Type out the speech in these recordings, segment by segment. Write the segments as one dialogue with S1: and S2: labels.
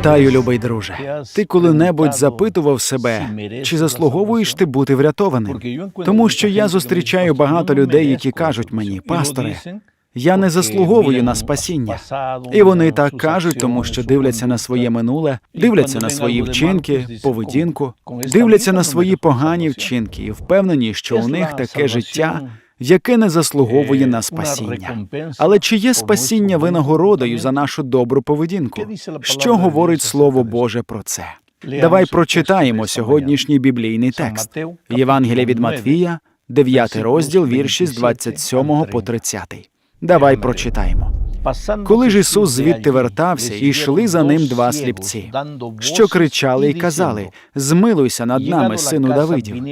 S1: Вітаю, любий друже. Ти коли-небудь запитував себе, чи заслуговуєш ти бути врятованим? Тому що я зустрічаю багато людей, які кажуть мені, пасторе, я не заслуговую на спасіння. І вони так кажуть, тому що дивляться на своє минуле, дивляться на свої вчинки, поведінку, дивляться на свої погані вчинки і впевнені, що у них таке життя, яке не заслуговує на спасіння. Але чи є спасіння винагородою за нашу добру поведінку? Що говорить Слово Боже про це? Давай прочитаємо сьогоднішній біблійний текст. Євангелія від Матвія, 9 розділ, вірші з 27 по 30. Давай прочитаємо.
S2: Коли ж Ісус звідти вертався, і йшли за ним два сліпці,
S1: що кричали і казали: Змилуйся над нами, сину Давидів.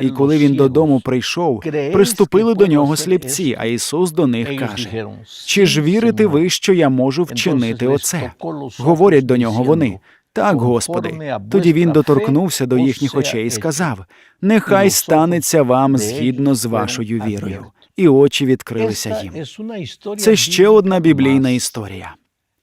S1: І коли він додому прийшов, приступили до нього сліпці, а Ісус до них каже: Чи ж вірите ви, що я можу вчинити оце? Говорять до нього вони. Так, Господи. Тоді він доторкнувся до їхніх очей і сказав: Нехай станеться вам згідно з вашою вірою. І очі відкрилися їм. Це ще одна біблійна історія.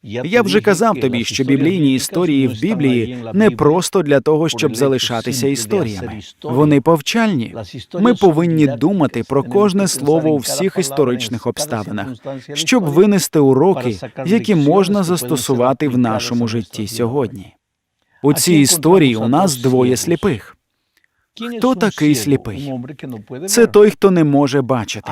S1: Я вже казав тобі, що біблійні історії в Біблії не просто для того, щоб залишатися історіями. Вони повчальні. Ми повинні думати про кожне слово у всіх історичних обставинах, щоб винести уроки, які можна застосувати в нашому житті сьогодні. У цій історії у нас двоє сліпих.
S2: Хто такий сліпий?
S1: Це той, хто не може бачити.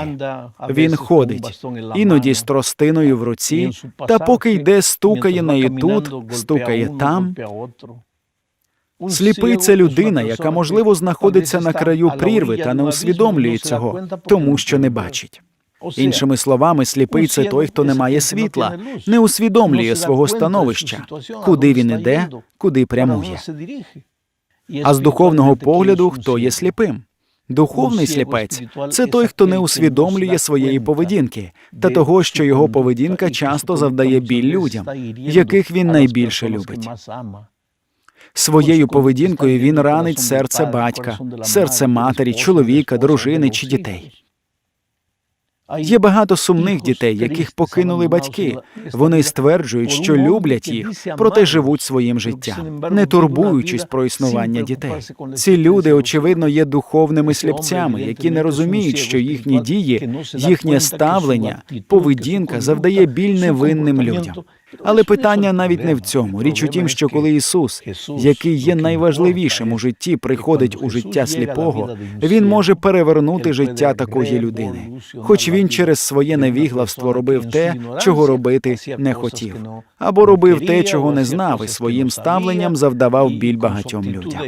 S1: Він ходить, іноді з тростиною в руці, та поки йде, стукає нею тут, стукає там. Сліпий це людина, яка, можливо, знаходиться на краю прірви та не усвідомлює цього, тому що не бачить. Іншими словами, сліпий це той, хто не має світла, не усвідомлює свого становища, куди він іде, куди прямує. А з духовного погляду, хто є сліпим? Духовний сліпець це той, хто не усвідомлює своєї поведінки та того, що його поведінка часто завдає біль людям, яких він найбільше любить. Своєю поведінкою він ранить серце батька, серце матері, чоловіка, дружини чи дітей. Є багато сумних дітей, яких покинули батьки. Вони стверджують, що люблять їх, проте живуть своїм життям, не турбуючись про існування дітей. Ці люди, очевидно, є духовними сліпцями, які не розуміють, що їхні дії, їхнє ставлення, поведінка завдає біль невинним людям. Але питання навіть не в цьому. Річ у тім, що коли Ісус, який є найважливішим у житті, приходить у життя сліпого, він може перевернути життя такої людини, хоч він через своє невіглавство робив те, чого робити не хотів, або робив те, чого не знав, і своїм ставленням завдавав біль багатьом людям.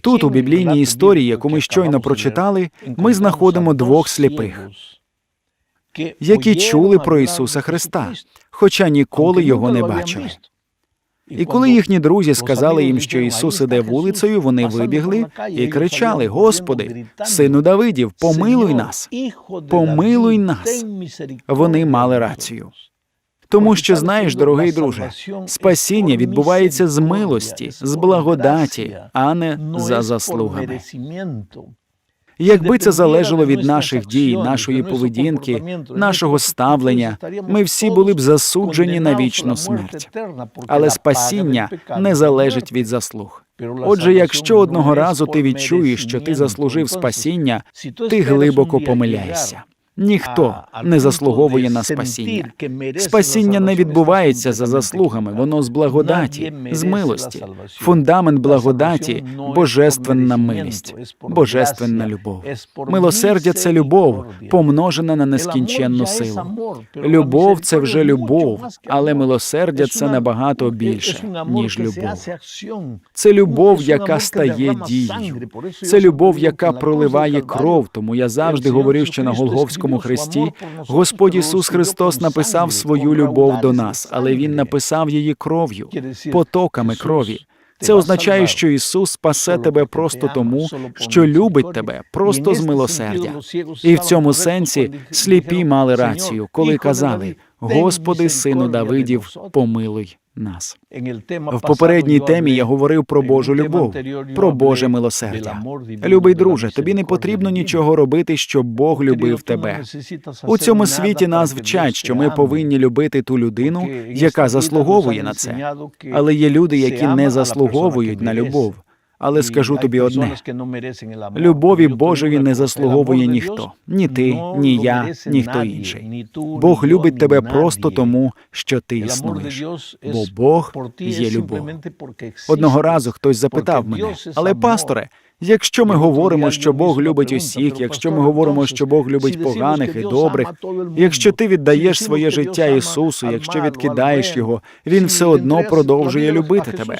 S1: Тут, у біблійній історії, яку ми щойно прочитали, ми знаходимо двох сліпих, які чули про Ісуса Христа, хоча ніколи його не бачили. І коли їхні друзі сказали їм, що Ісус іде вулицею, вони вибігли і кричали: Господи, сину Давидів, помилуй нас, помилуй нас. Вони мали рацію. Тому що знаєш, дорогий друже, спасіння відбувається з милості, з благодаті, а не за заслугами. Якби це залежало від наших дій, нашої поведінки, нашого ставлення, ми всі були б засуджені на вічну смерть. Але спасіння не залежить від заслуг. Отже, якщо одного разу ти відчуєш, що ти заслужив спасіння, ти глибоко помиляєшся. Ніхто не заслуговує на спасіння. Спасіння не відбувається за заслугами, воно з благодаті, з милості. Фундамент благодаті божественна милість, божественна любов. Милосердя це любов, помножена на нескінченну силу. Любов це вже любов, але милосердя це набагато більше, ніж любов. Це любов, яка стає дією. Це любов, яка проливає кров. Тому я завжди говорив, що на Голговському Христі Господь Ісус Христос написав свою любов до нас, але Він написав її кров'ю, потоками крові. Це означає, що Ісус спасе тебе просто тому, що любить тебе, просто з милосердя. І в цьому сенсі сліпі мали рацію, коли казали: Господи, сину Давидів, помилуй нас.
S2: В попередній темі я говорив про Божу любов, про Боже милосердя. Любий друже, тобі не потрібно нічого робити, щоб Бог любив тебе.
S1: У цьому світі нас вчать, що ми повинні любити ту людину, яка заслуговує на це. Але є люди, які не заслуговують на любов. Але скажу тобі одне: любові Божої не заслуговує ніхто, ні ти, ні я, ніхто інший. Бог любить тебе просто тому, що ти існуєш. Бо Бог є любов. Одного разу хтось запитав мене, але пасторе, якщо ми говоримо, що Бог любить усіх, якщо ми говоримо, що Бог любить поганих і добрих, якщо ти віддаєш своє життя Ісусу, якщо відкидаєш його, Він все одно продовжує любити тебе.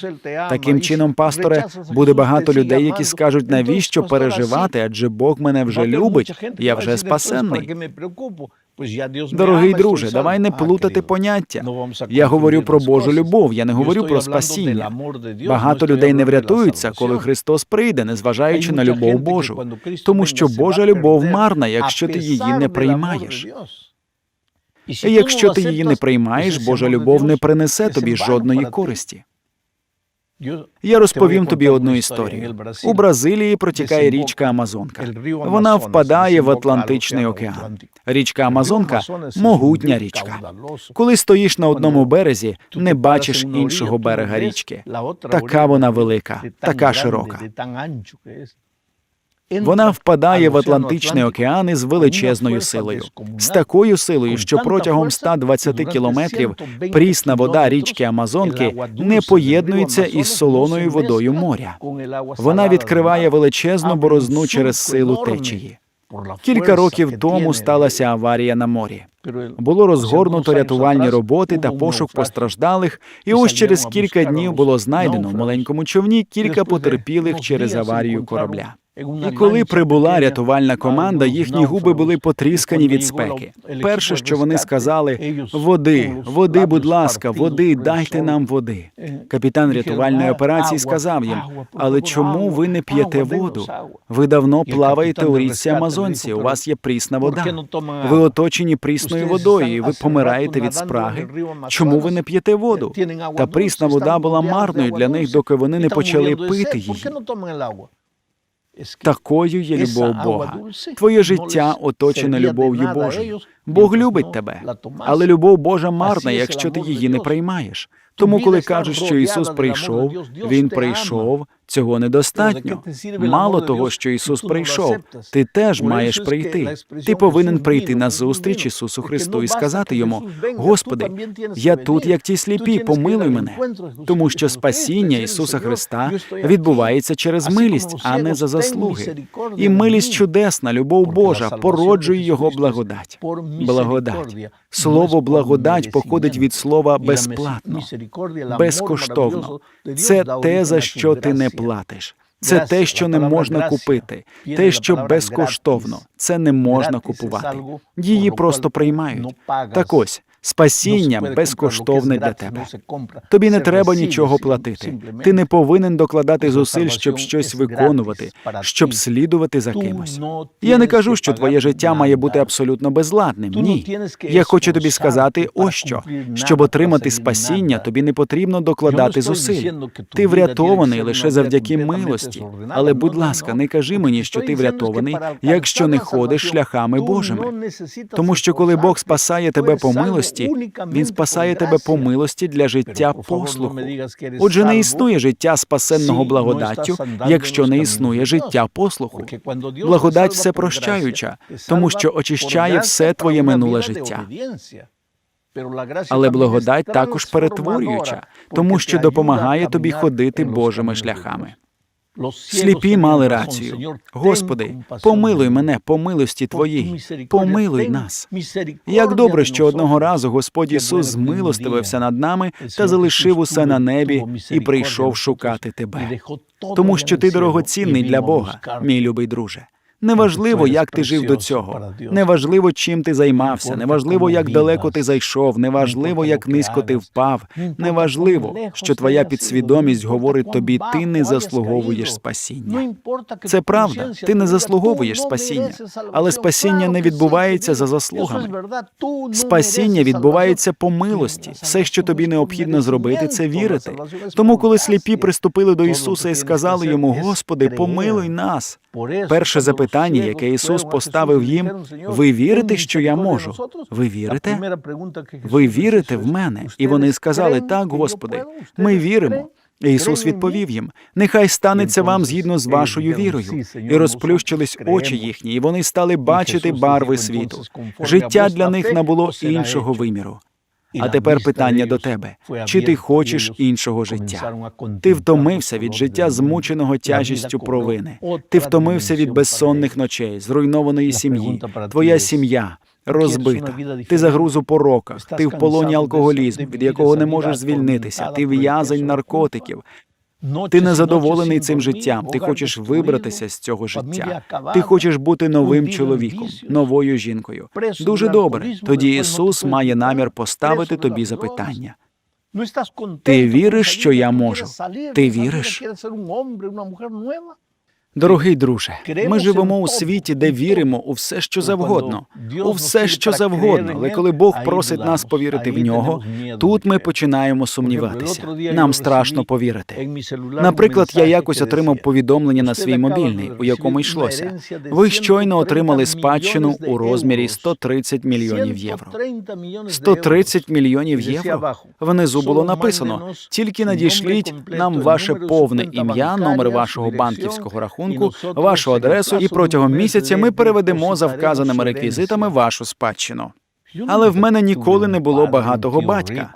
S1: Таким чином, пасторе, буде багато людей, які скажуть, навіщо переживати, адже Бог мене вже любить, я вже спасенний. Дорогий друже, давай не плутати поняття. Я говорю про Божу любов, я не говорю про спасіння. Багато людей не врятуються, коли Христос прийде, незважаючи на любов Божу, тому що Божа любов марна, якщо ти її не приймаєш. І якщо ти її не приймаєш, Божа любов не принесе тобі жодної користі. Я розповім тобі одну історію. У Бразилії протікає річка Амазонка. Вона впадає в Атлантичний океан. Річка Амазонка могутня річка. Коли стоїш на одному березі, не бачиш іншого берега річки. Така вона велика, така широка. Вона впадає в Атлантичний океан із величезною силою, з такою силою, що протягом 120 кілометрів прісна вода річки Амазонки не поєднується із солоною водою моря. Вона відкриває величезну борозну через силу течії. Кілька років тому сталася аварія на морі. Було розгорнуто рятувальні роботи та пошук постраждалих, і ось через кілька днів було знайдено в маленькому човні кілька потерпілих через аварію корабля. І коли прибула рятувальна команда, їхні губи були потріскані від спеки. Перше, що вони сказали: води, води, будь ласка, води, дайте нам води. Капітан рятувальної операції сказав їм: але чому ви не п'єте воду? Ви давно плаваєте у річці Амазонці. У вас є прісна вода. Ви оточені прісною водою, і ви помираєте від спраги. Чому ви не п'єте воду? Та прісна вода була марною для них, доки вони не почали пити її. Такою є любов Бога. Твоє життя оточене любов'ю Божою. Бог любить тебе, але любов Божа марна, якщо ти її не приймаєш. Тому, коли кажуть, що Ісус прийшов, Він прийшов, цього недостатньо. Мало того, що Ісус прийшов, ти теж маєш прийти. Ти повинен прийти на зустріч Ісусу Христу і сказати йому: Господи, я тут, як ті сліпі, помилуй мене, тому що спасіння Ісуса Христа відбувається через милість, а не за заслуги. І милість чудесна, любов Божа породжує Його благодать. Благодать. Слово благодать походить від слова безплатно, безкоштовно. Це те, за що ти не платиш. Це те, що не можна купити, те, що безкоштовно, це не можна купувати. Її просто приймають. Так ось. Спасіння безкоштовне для тебе. Тобі не треба нічого платити. Ти не повинен докладати зусиль, щоб щось виконувати, щоб слідувати за кимось. Я не кажу, що твоє життя має бути абсолютно безладним. Ні. Я хочу тобі сказати, ось що щоб отримати спасіння, тобі не потрібно докладати зусиль. Ти врятований лише завдяки милості. Але, будь ласка, не кажи мені, що ти врятований, якщо не ходиш шляхами Божими. Тому що коли Бог спасає тебе по милості, він спасає тебе по милості для життя послуху. Отже, не існує життя спасенного благодаттю, якщо не існує життя послуху. Благодать все прощаюча, тому що очищає все твоє минуле життя. Але благодать також перетворююча, тому що допомагає тобі ходити Божими шляхами. Сліпі мали рацію. Господи, помилуй мене по милості Твоїй, помилуй нас. Як добре, що одного разу Господь Ісус змилостивився над нами та залишив усе на небі і прийшов шукати тебе. Тому що ти дорогоцінний для Бога, мій любий друже. Неважливо, як ти жив до цього, неважливо, чим ти займався, неважливо, як далеко ти зайшов, неважливо, як низько ти впав, неважливо, що твоя підсвідомість говорить тобі, ти не заслуговуєш спасіння. Це правда, ти не заслуговуєш спасіння, але спасіння не відбувається за заслугами. Спасіння відбувається по милості. Все, що тобі необхідно зробити, це вірити. Тому, коли сліпі приступили до Ісуса і сказали йому: Господи, помилуй нас. Перше запитання, яке Ісус поставив їм: ви вірите, що я можу? Ви вірите? Ви вірите в мене? І вони сказали: Так, Господи, ми віримо. І Ісус відповів їм: Нехай станеться вам згідно з вашою вірою. І розплющились очі їхні, і вони стали бачити барви світу. Життя для них набуло іншого виміру. А тепер питання до тебе: чи ти хочеш іншого життя? Ти втомився від життя, змученого тяжістю провини. Ти втомився від безсонних ночей, зруйнованої сім'ї. Твоя сім'я розбита. Ти загруз у пороках, ти в полоні алкоголізму, від якого не можеш звільнитися. Ти в'язень наркотиків. Ти не задоволений цим життям. Ти хочеш вибратися з цього життя. Ти хочеш бути новим чоловіком, новою жінкою. Дуже добре. Тоді Ісус має намір поставити тобі запитання.
S2: Ти віриш, що я можу? Ти віриш?
S1: Дорогий друже, ми живемо у світі, де віримо у все, що завгодно, у все, що завгодно. Але коли Бог просить нас повірити в нього, тут ми починаємо сумніватися. Нам страшно повірити. Наприклад, я якось отримав повідомлення на свій мобільний, у якому йшлося. Ви щойно отримали спадщину у розмірі 130 мільйонів євро. 130 мільйонів євро. Внизу було написано: тільки надішліть нам ваше повне ім'я, номер вашого банківського рахунку, вашу адресу, і протягом місяця ми переведемо за вказаними реквізитами вашу спадщину. Але в мене ніколи не було багатого батька,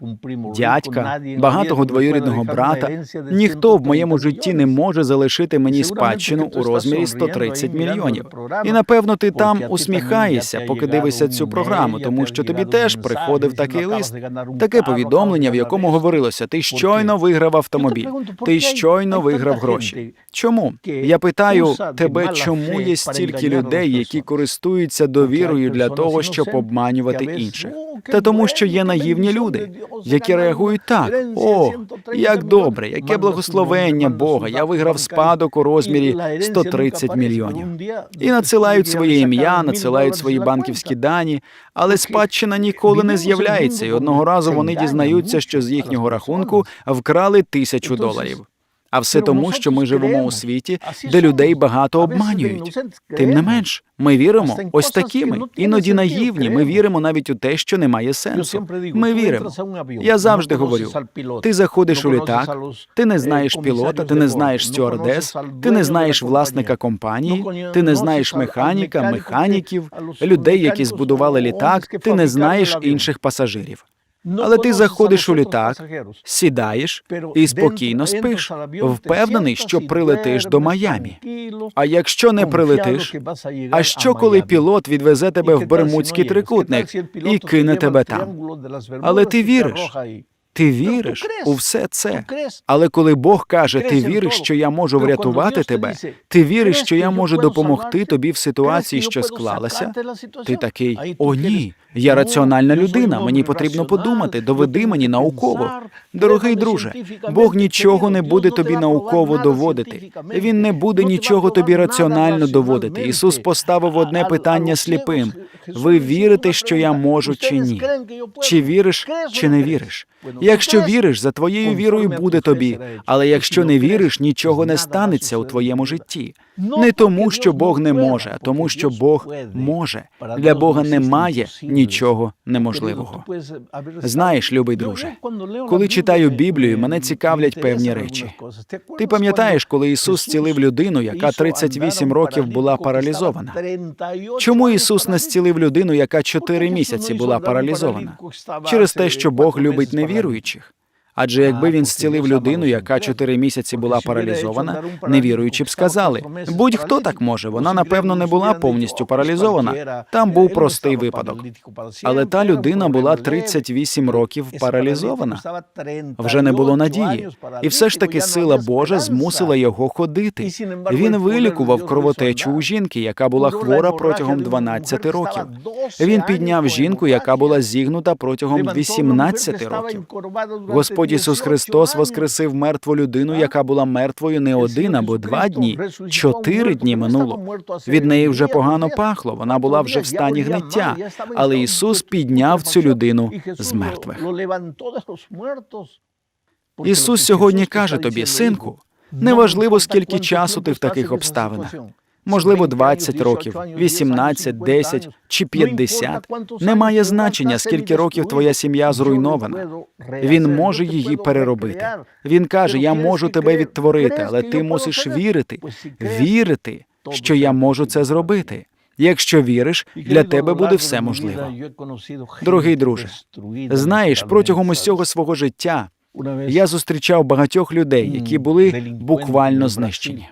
S1: дядька, багатого двоюрідного брата. Ніхто в моєму житті не може залишити мені спадщину у розмірі 130 мільйонів. І напевно ти там усміхаєшся, поки дивишся цю програму, тому що тобі теж приходив такий лист, таке повідомлення, в якому говорилося: ти щойно виграв автомобіль, ти щойно виграв гроші. Чому я питаю тебе, чому є стільки людей, які користуються довірою для того, щоб обманювати інших? Та тому, що є наївні люди, які реагують так: о, як добре, яке благословення Бога! Я виграв спадок у розмірі 130 мільйонів. І надсилають своє ім'я, надсилають свої банківські дані, але спадщина ніколи не з'являється. І одного разу вони дізнаються, що з їхнього рахунку вкрали тисячу доларів. А все тому, що ми живемо у світі, де людей багато обманюють. Тим не менш, ми віримо ось такими, іноді наївні. Ми віримо навіть у те, що не має сенсу. Ми віримо. Я завжди говорю: ти заходиш у літак, ти не знаєш пілота, ти не знаєш стюардес, ти не знаєш власника компанії, ти не знаєш механіка, механіків, людей, які збудували літак, ти не знаєш інших пасажирів. Але ти заходиш у літак, сідаєш і спокійно спиш, впевнений, що прилетиш до Майамі. А якщо не прилетиш, а що коли пілот відвезе тебе в Бермудський трикутник і кине тебе там? Але ти віриш. Ти віриш у все це. Але коли Бог каже, ти віриш, що я можу врятувати тебе, ти віриш, що я можу допомогти тобі в ситуації, що склалася. Ти такий о, ні. Я раціональна людина. Мені потрібно подумати. Доведи мені науково. Дорогий друже, Бог нічого не буде тобі науково доводити. Він не буде нічого тобі раціонально доводити. Ісус поставив одне питання сліпим: ви вірите, що я можу чи ні? Чи віриш, чи не віриш? Якщо віриш, за твоєю вірою буде тобі, але якщо не віриш, нічого не станеться у твоєму житті. Не тому, що Бог не може, а тому, що Бог може. Для Бога немає нічого неможливого. Знаєш, любий друже, коли читаю Біблію, мене цікавлять певні речі. Ти пам'ятаєш, коли Ісус зцілив людину, яка 38 років була паралізована? Чому Ісус не зцілив людину, яка 4 місяці була паралізована? Через те, що Бог любить невіруючих. Адже якби він зцілив людину, яка чотири місяці була паралізована, невіруючі б сказали: будь-хто так може, вона напевно не була повністю паралізована. Там був простий випадок. Але та людина була 38 років паралізована. Вже не було надії, і все ж таки сила Божа змусила його ходити. Він вилікував кровотечу у жінки, яка була хвора протягом 12 років. Він підняв жінку, яка була зігнута протягом 18 років. Господь Ісус Христос воскресив мертву людину, яка була мертвою не один або два дні, чотири дні минуло. Від неї вже погано пахло, вона була вже в стані гниття, але Ісус підняв цю людину з мертвих. Ісус сьогодні каже тобі, синку, неважливо, скільки часу ти в таких обставинах. Можливо, 20 років, 18, 10 чи 50. Немає значення, скільки років твоя сім'я зруйнована. Він може її переробити. Він каже: Я можу тебе відтворити, але ти мусиш вірити, вірити, що я можу це зробити. Якщо віриш, для тебе буде все можливо. Дорогий друже, знаєш, протягом усього свого життя я зустрічав багатьох людей, які були буквально знищені.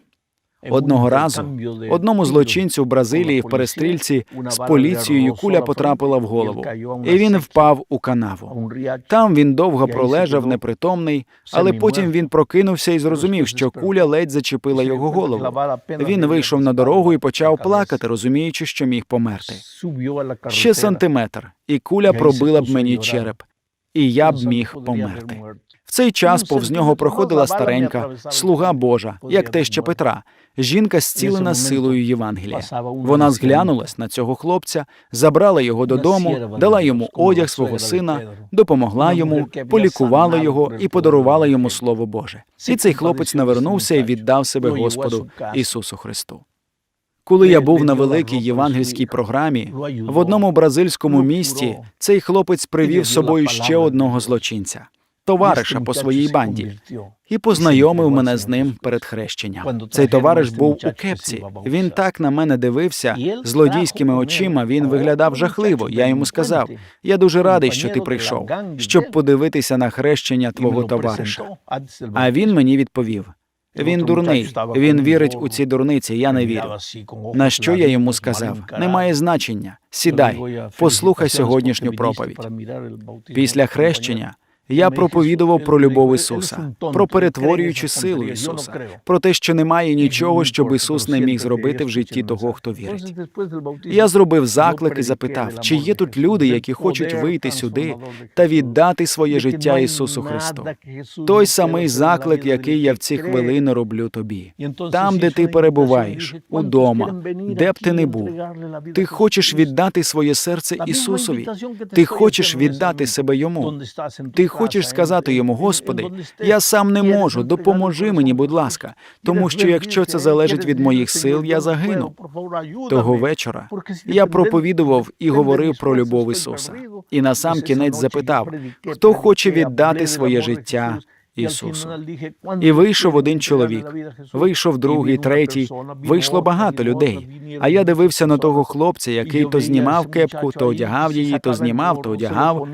S1: Одного разу одному злочинцю в Бразилії в перестрільці з поліцією куля потрапила в голову, і він впав у канаву. Там він довго пролежав непритомний, але потім він прокинувся і зрозумів, що куля ледь зачепила його голову. Він вийшов на дорогу і почав плакати, розуміючи, що міг померти. Ще сантиметр, і куля пробила б мені череп, і я б міг померти. В цей час повз нього проходила старенька, слуга Божа, як теща Петра, жінка зцілена силою Євангелія. Вона зглянулась на цього хлопця, забрала його додому, дала йому одяг свого сина, допомогла йому, полікувала його і подарувала йому Слово Боже. І цей хлопець навернувся і віддав себе Господу Ісусу Христу. Коли я був на великій євангельській програмі в одному бразильському місті, цей хлопець привів з собою ще одного злочинця, товариша по своїй банді, і познайомив мене з ним перед хрещенням. Цей товариш був у кепці. Він так на мене дивився злодійськими очима. Він виглядав жахливо. Я йому сказав: я дуже радий, що ти прийшов, щоб подивитися на хрещення твого товариша. А він мені відповів. Він дурний, він вірить у ці дурниці. Я не вірю. На що я йому сказав? Немає значення. Сідай, послухай сьогоднішню проповідь. Після хрещення я проповідував про любов Ісуса, про перетворюючу силу Ісуса, про те, що немає нічого, щоб Ісус не міг зробити в житті того, хто вірить. Я зробив заклик і запитав, чи є тут люди, які хочуть вийти сюди та віддати своє життяІсусу Христу. Той самий заклик, який я в ці хвилини роблю тобі. Там, де ти перебуваєш, удома, де б ти не був, ти хочеш віддати своє серце Ісусові. Ти хочеш віддати себе йому. Ти хочеш сказати йому, Господи, я сам не можу, допоможи мені, будь ласка, тому що якщо це залежить від моїх сил, я загину. Того вечора я проповідував і говорив про любов Ісуса. І на сам кінець запитав, хто хоче віддати своє життя Ісусу. І вийшов один чоловік, вийшов другий, третій, вийшло багато людей. А я дивився на того хлопця, який то знімав кепку, то одягав її, то знімав, то одягав.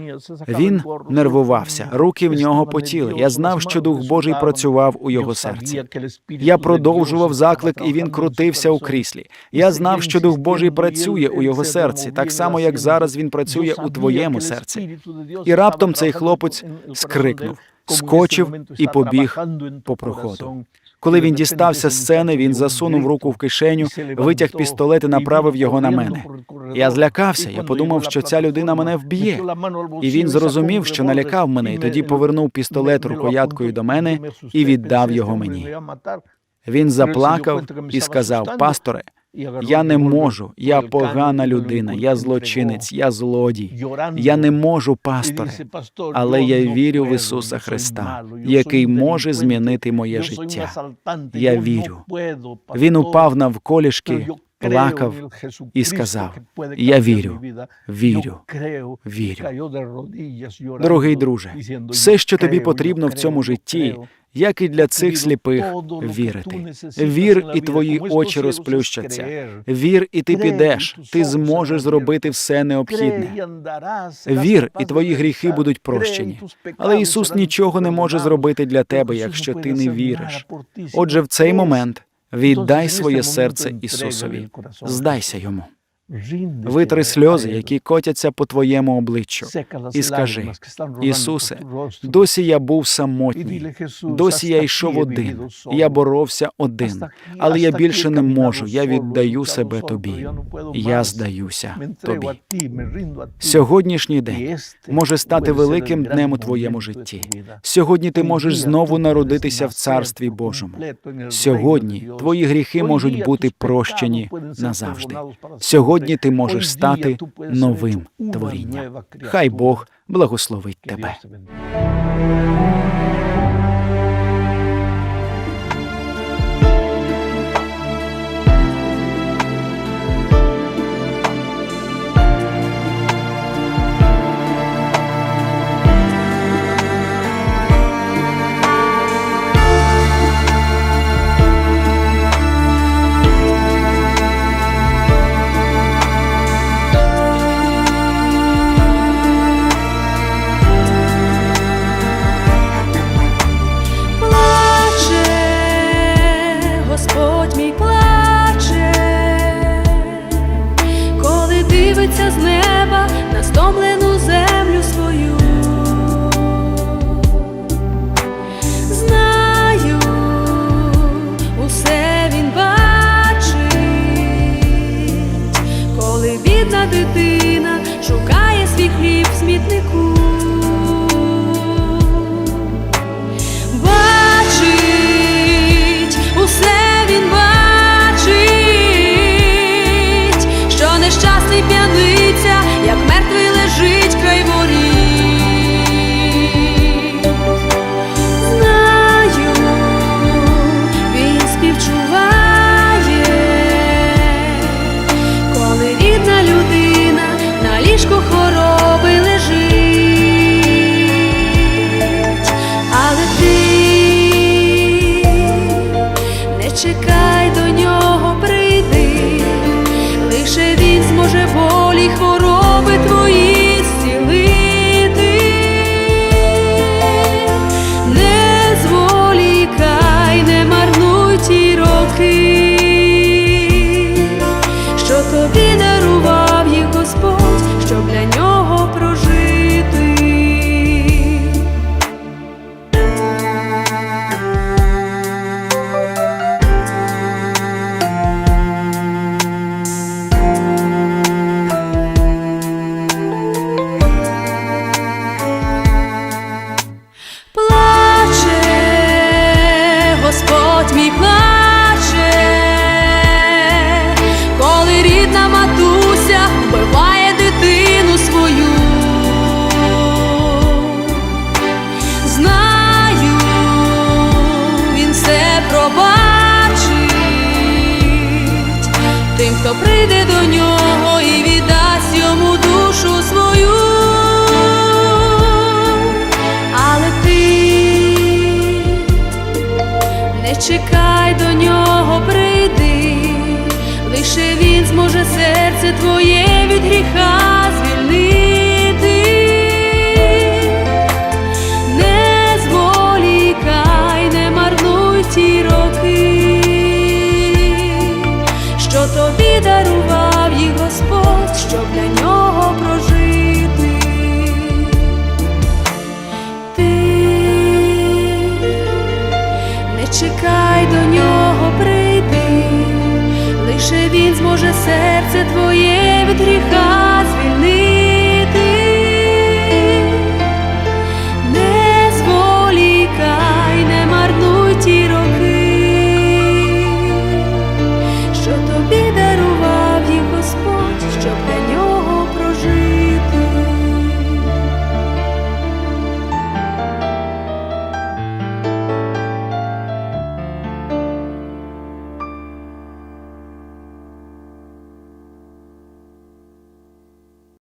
S1: Він нервувався, руки в нього потіли. Я знав, що Дух Божий працював у його серці. Я продовжував заклик, і він крутився у кріслі. Я знав, що Дух Божий працює у його серці, так само, як зараз він працює у твоєму серці. І раптом цей хлопець скрикнув скочив і побіг по проходу. Коли він дістався з сцени, він засунув руку в кишеню, витяг пістолет і направив його на мене. Я злякався. Я подумав, що ця людина мене вб'є. І він зрозумів, що налякав мене, і тоді повернув пістолет рукояткою до мене і віддав його мені. Він заплакав і сказав: Пасторе, я не можу, я погана людина, я злочинець, я злодій. Я не можу, пасторе, але я вірю в Ісуса Христа, який може змінити моє життя. Я вірю. Він упав навколішки, плакав і сказав: Я вірю, вірю, вірю. Дорогий друже, все, що тобі потрібно в цьому житті, як і для цих сліпих, вірити. Вір, і твої очі розплющаться. Вір, і ти підеш. Ти зможеш зробити все необхідне. Вір, і твої гріхи будуть прощені. Але Ісус нічого не може зробити для тебе, якщо ти не віриш. Отже, в цей момент віддай своє серце Ісусові, здайся йому. Витри сльози, які котяться по твоєму обличчю, і скажи: Ісусе, досі я був самотній, досі я йшов один, я боровся один, але я більше не можу. Я віддаю себе тобі. Я здаюся тобі. Сьогоднішній день може стати великим днем у твоєму житті. Сьогодні ти можеш знову народитися в Царстві Божому. Сьогодні твої гріхи можуть бути прощені назавжди. Сьогодні ти можеш стати новим творінням. Хай Бог благословить тебе.
S3: Дитина шукає свій хліб в смітнику. Чекай до нього, прийди, лише він зможе серце твоє зможе серце твоє від гріха